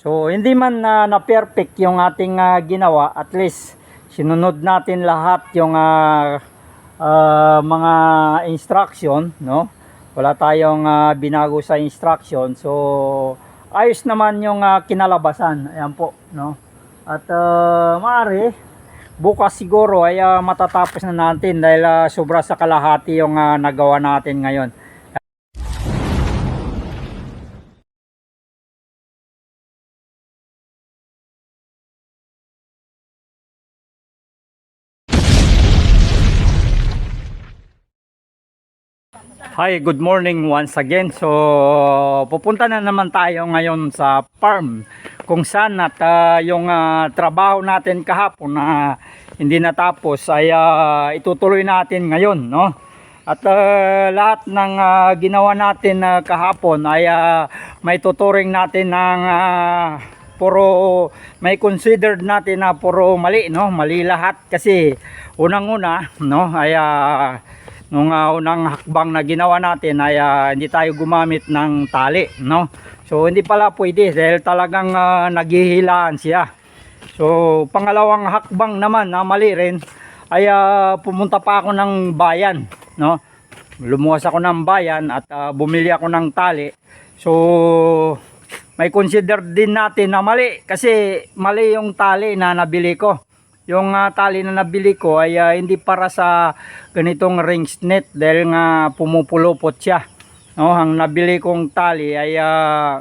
So hindi man na, na perfect yung ating ah, ginawa, at least sinunod natin lahat yung ah, ah, mga instruction, no? Wala tayong ah, binago sa instruction. So ayos naman yung ah, kinalabasan. Ayan po, no? At uh, maaari bukas siguro ay ah, matatapos na natin dahil ah, sobra sa kalahati yung ah, nagawa natin ngayon. Hi, good morning once again. So, pupunta na naman tayo ngayon sa farm kung saan at ah, yung ah, trabaho natin kahapon na hindi natapos ay ah, itutuloy natin ngayon, no? At ah, lahat ng ah, ginawa natin ah, kahapon ay ah, may tuturing natin ng ah, puro may considered natin na puro mali, no? Mali lahat kasi unang-una, no? Ay ah, nung ah, unang hakbang na ginawa natin ay ah, hindi tayo gumamit ng tali no? So hindi pala pwede dahil talagang ah, naghihilaan siya. So pangalawang hakbang naman na mali rin ay ah, pumunta pa ako ng bayan no? Lumuwas ako ng bayan at ah, bumili ako ng tali. So may consider din natin na mali kasi mali yung tali na nabili ko yung ah, tali na nabili ko ay ah, hindi para sa ganitong rings net dahil nga pumupulupot siya. No, ang nabili kong tali ay ah,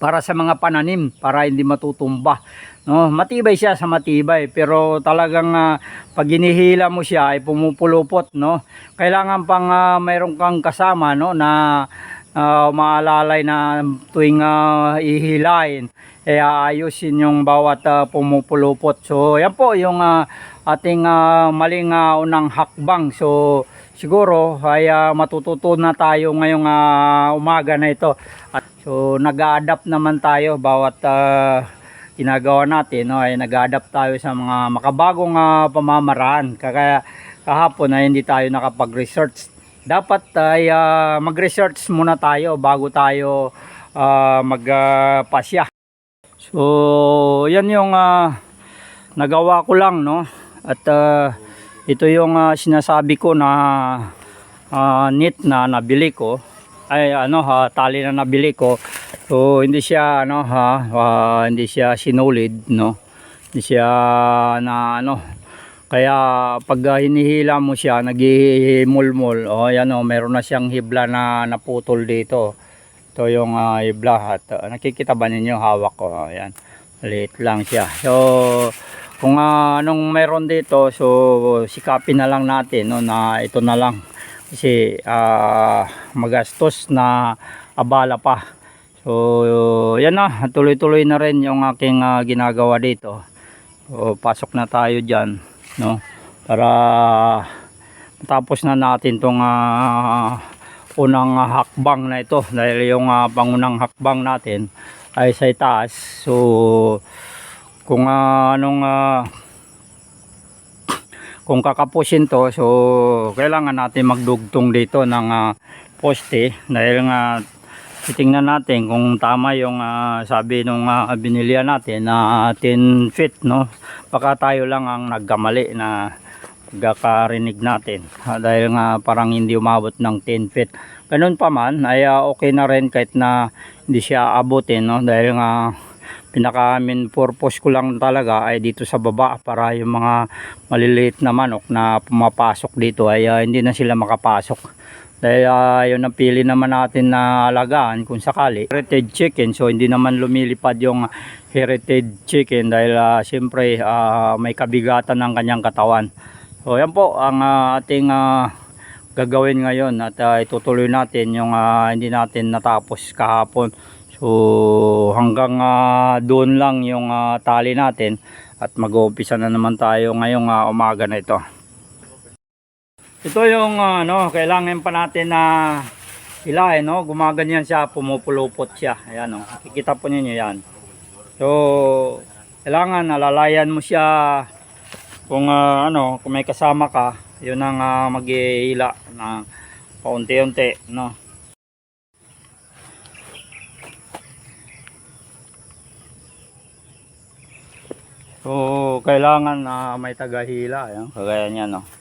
para sa mga pananim para hindi matutumba. No, matibay siya sa matibay pero talagang ah, pag hinihila mo siya ay pumupulupot, no. Kailangan pang ah, mayroon kang kasama no na ah, maalalay na tuwing ah, ihilain eh aayusin yung bawat ah, pumupulupot. So, yan po yung ah, ating ah, maling ah, unang hakbang. So, siguro ay ah, matututo na tayo ngayong ah, umaga na ito. At so, nag-adapt naman tayo bawat ah, ginagawa natin. No? Ay nag-adapt tayo sa mga makabagong ah, pamamaraan. Kaya kahapon ay hindi tayo nakapag-research. Dapat ay ah, mag-research muna tayo bago tayo ah, magpasya. So, yan yung ah, nagawa ko lang, no? At ah, ito yung ah, sinasabi ko na ah, knit na nabili ko. Ay, ano ha, tali na nabili ko. So, hindi siya, ano ha, ah, hindi siya sinulid, no? Hindi siya na, ano, kaya pag ah, hinihila mo siya, naghihimulmul, oh, yan oh, meron na siyang hibla na naputol dito. Ito yung uh, ibla at uh, nakikita ba ninyo hawak ko? Ayan. Maliit lang siya. So kung uh, anong meron dito so sikapin na lang natin no na ito na lang. Kasi uh, magastos na abala pa. So yan na. Tuloy-tuloy na rin yung aking uh, ginagawa dito. So pasok na tayo diyan no? Para tapos na natin tong uh, unang ah, hakbang na ito. Dahil yung uh, pangunang hakbang natin ay sa itaas. So kung uh, anong uh, kung kakapusin to so kailangan natin magdugtong dito ng uh, poste. Dahil nga titingnan natin kung tama yung uh, sabi nung uh, binilihan natin na uh, 10 feet no? Baka tayo lang ang nagkamali na pagkakarinig natin. Ah, dahil nga parang hindi umabot ng 10 feet. Ganun pa man ay ah, okay na rin kahit na hindi siya abutin no? Dahil nga pinaka main purpose ko lang talaga ay dito sa baba para yung mga maliliit na manok na pumapasok dito ay ah, hindi na sila makapasok. Dahil uh, yun ang pili naman natin na alagaan kung sakali. Heritage chicken so hindi naman lumilipad yung heritage chicken dahil uh, siyempre ah, may kabigatan ng kanyang katawan So yan po ang ah, ating ah, gagawin ngayon at ah, itutuloy natin yung ah, hindi natin natapos kahapon. So hanggang ah, doon lang yung ah, tali natin at mag-uumpisa na naman tayo ngayong ah, umaga na ito. Ito yung ah, ano, kailangan pa natin na hilahin, no? Gumaganyan siya, pumupulupot siya. Ayan, no? Kikita po ninyo yan. So, kailangan alalayan mo siya kung uh, ano kung may kasama ka yun ang ah, uh, maghihila na paunti-unti no? So kailangan na uh, may tagahila yun kagaya niya no?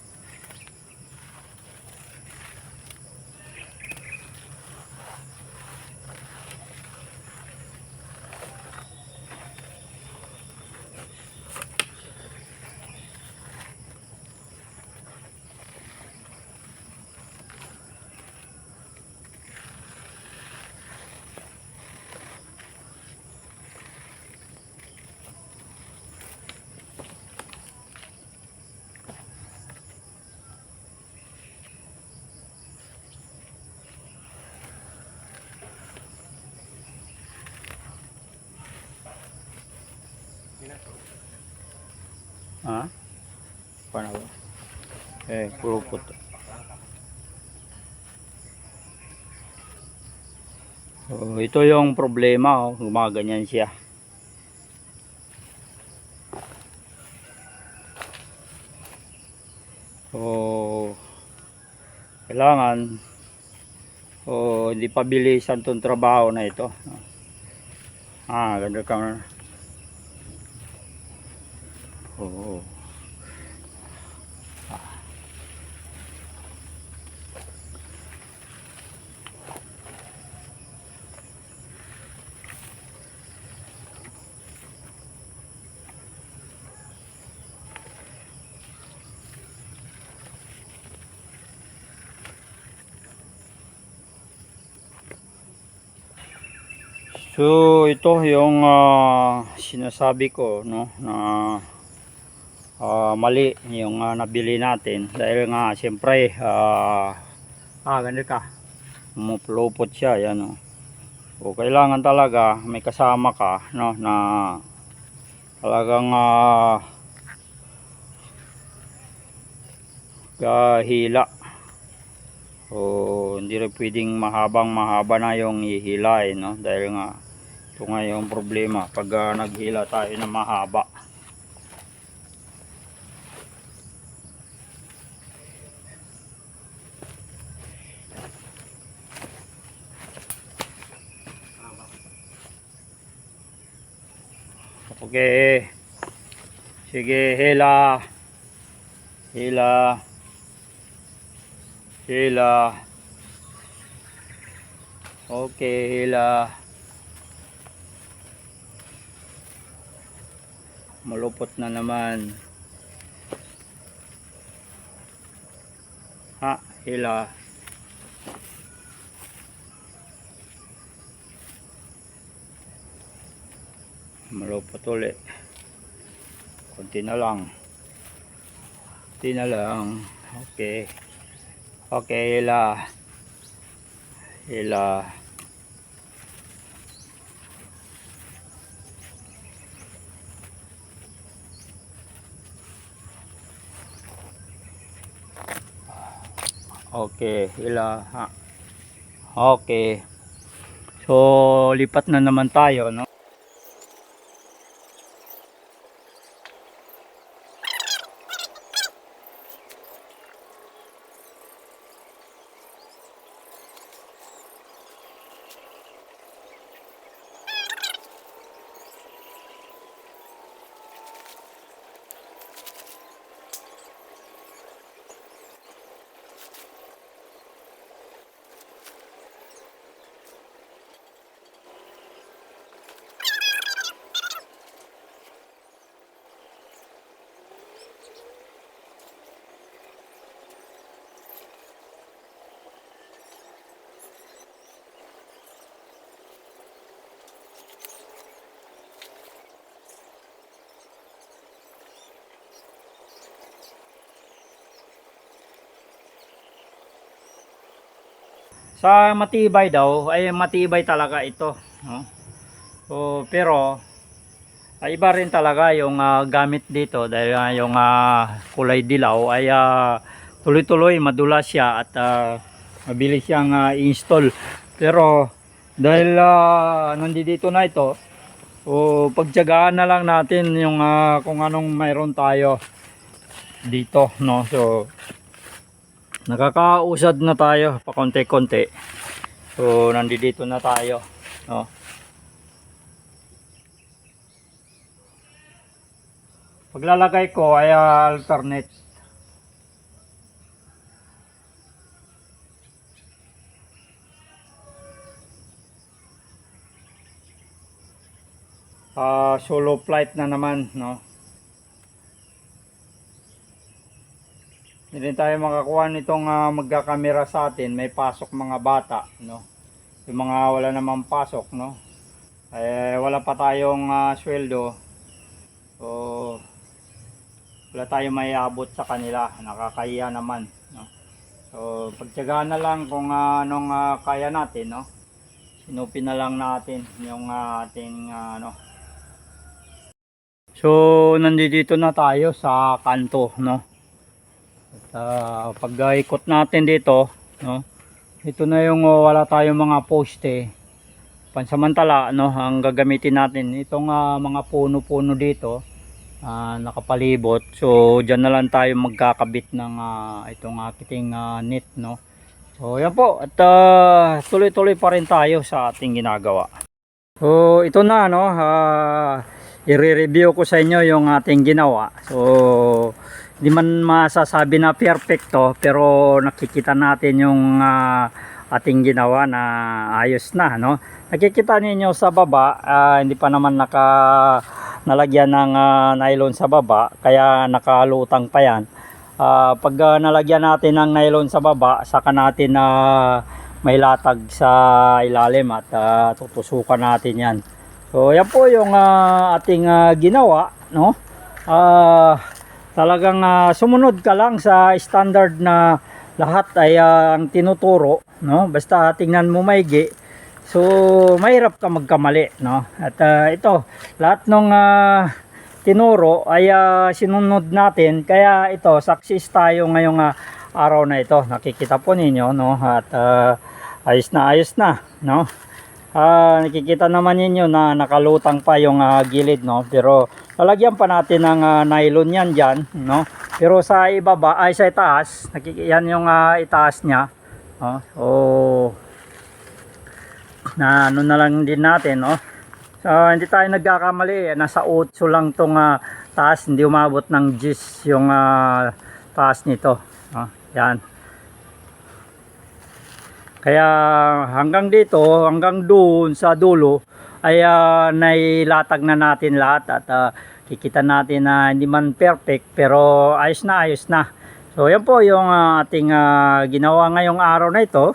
Ha? Paano ba? Eh, puro puto. So, ito yung problema, oh. gumaganyan siya. So, kailangan o hindi pabilisan tong trabaho na ito. Ah, ganda ka. So ito yung ah, sinasabi ko no na ah, mali yung ah, nabili natin. Dahil nga siyempre ah ah ganito ka. Mupulupot siya yan no. So kailangan talaga may kasama ka no na talagang ah kahila. O hindi rin pwedeng mahabang mahaba na yung ihilain no dahil nga ito nga yung problema pag ah, naghila tayo na mahaba. Okay. Sige hila. Hila. Hila. Okay hila malupot na naman. Ha hila. Malupot uli. Konti na lang. Konti na lang. Okay. Okay hila. Hila Okay, ila ha. Okay. So, lipat na naman tayo, no? Sa matibay daw, ay matibay talaga ito. No? So, pero, ay iba rin talaga yung ah, gamit dito dahil ah, yung ah, kulay dilaw ay ah, tuloy-tuloy madulas siya at ah, mabilis siyang ah, i-install. Pero dahil uh, nandito na ito, o pagtyagaan na lang natin yung ah, kung anong mayroon tayo dito, no? So nakakausad na tayo pa konti-konti. So nandito na tayo, no? Paglalagay ko ay alternate. Ah, solo flight na naman, no? Hindi tayo makakuha nitong ah, magkakamera sa atin. May pasok mga bata, no? Yung mga wala namang pasok, no? Eh, wala pa tayong ah, sweldo. So, wala tayong may sa kanila. Nakakahiya naman, no? So, pagtyagaan na lang kung ah, anong ah, kaya natin, no? Sinupin na lang natin yung ah, ating ah, ano, So, nandito na tayo sa kanto, no? At ah, pag ikot natin dito, no? Ito na yung oh, wala tayong mga poste. Pansamantala, no? Ang gagamitin natin, itong ah, mga puno-puno dito, ah, nakapalibot. So, dyan na lang tayo magkakabit ng ah, itong ating ah, net, no? So, yan po. At tuloy-tuloy pa rin tayo sa ating ginagawa. So, ito na, no? Ah, i-review ko sa inyo yung ating ginawa. So, di man masasabi na perfecto, pero nakikita natin yung ah, ating ginawa na ayos na, no? Nakikita ninyo sa baba, ah, hindi pa naman naka nalagyan ng ah, nylon sa baba, kaya nakalutang pa yan. Ah, pag ah, nalagyan natin ng nylon sa baba, saka natin na may latag sa ilalim at ah, tutusukan natin yan. So yan po yung ah, ating ah, ginawa, no? Ah, talagang ah, sumunod ka lang sa standard na lahat ay ah, ang tinuturo, no? Basta tingnan mo maigi. So mahirap ka magkamali, no? At ah, ito, lahat ng tinuro ay ah, sinunod natin. Kaya ito, success tayo ngayong ah, araw na ito. Nakikita po ninyo, no? At ah, ayos na ayos na, no? Ah, nakikita naman ninyo na nakalutang pa yung ah, gilid no pero lalagyan pa natin ng ah, nylon yan diyan no? Pero sa ibaba ay sa itaas yan yung ah, itaas niya no? Oh na ano na lang din natin no? So, hindi tayo nagkakamali nasa 8 lang tong ah, taas. Hindi umabot ng 10 yung ah, taas nito no? yan. Kaya hanggang dito, hanggang doon sa dulo ay uh, nailatag na natin lahat at ah, kikita natin na hindi man perfect pero ayos na ayos na. So yan po yung ah, ating ah, ginawa ngayong araw na ito.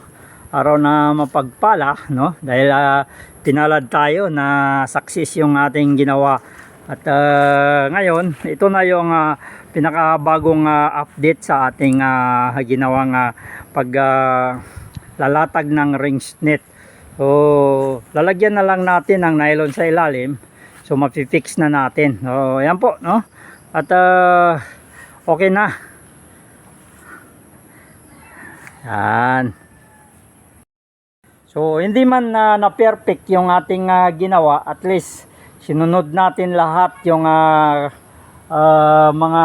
Araw na mapagpala no dahil ah, pinalad tayo na success yung ating ginawa. At ah, ngayon, ito na yung ah, pinakabagong ah, update sa ating ah, ginawang ah, pag lalatag ng rings net. So, lalagyan na lang natin ng nylon sa ilalim. So, mapifix na natin. So, yan po, no? At, uh, okay na. Yan. So, hindi man na na-perfect yung ating ah, ginawa. At least, sinunod natin lahat yung ah, ah, mga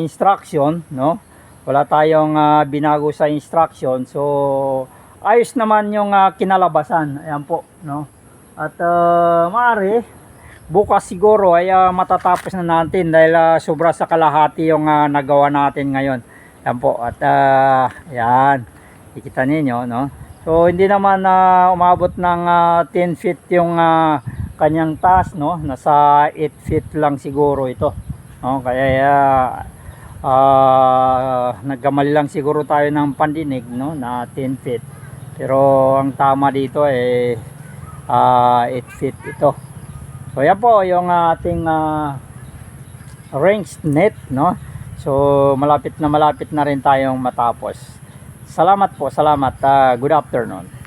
instruction, no? Wala tayong ah, binago sa instruction. So, ayos naman yung ah, kinalabasan. Ayan po, no? At uh, maaari, bukas siguro ay ah, matatapos na natin dahil ah, sobra sa kalahati yung ah, nagawa natin ngayon. Ayan po, at uh, ayan, ikita ninyo, no? So, hindi naman na umabot ng ah, 10 feet yung ah, kanyang taas, no? Nasa 8 feet lang siguro ito. No? Kaya ah, ah, nagkamali lang siguro tayo ng pandinig, no? Na 10 feet. Pero ang tama dito ay ah 8 feet ito. So yan po yung ating uh, range net no. So malapit na malapit na rin tayong matapos. Salamat po, salamat. Ah, good afternoon.